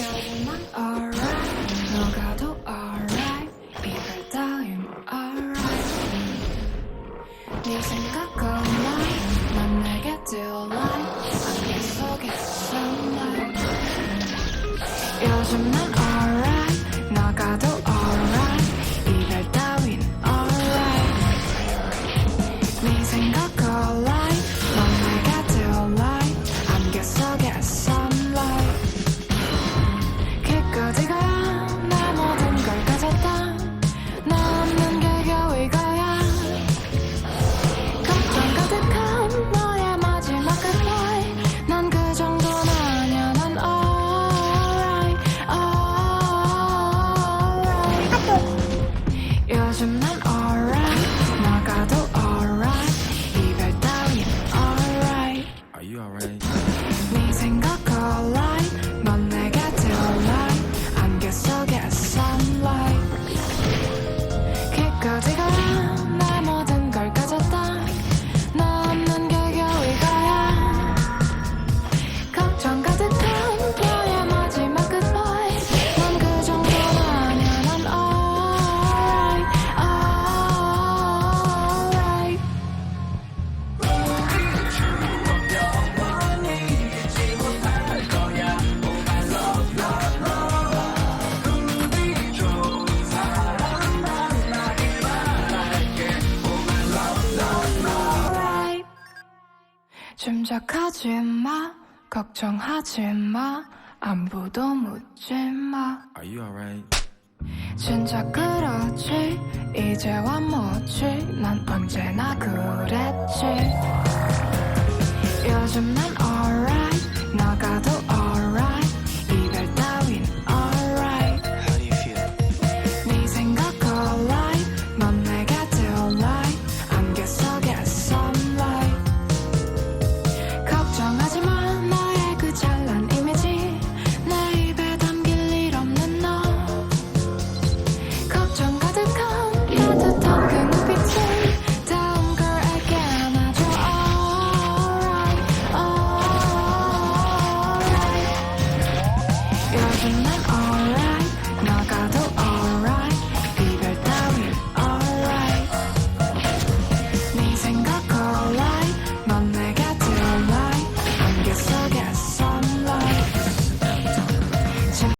Alright. alright. 생각하지 마. 걱정하지 마. 안부도 묻지 마. Are you alright? 진짜 그렇지. 이제와 뭐지? 난 언제나 그랬지. 요즘 난 alright. 나가도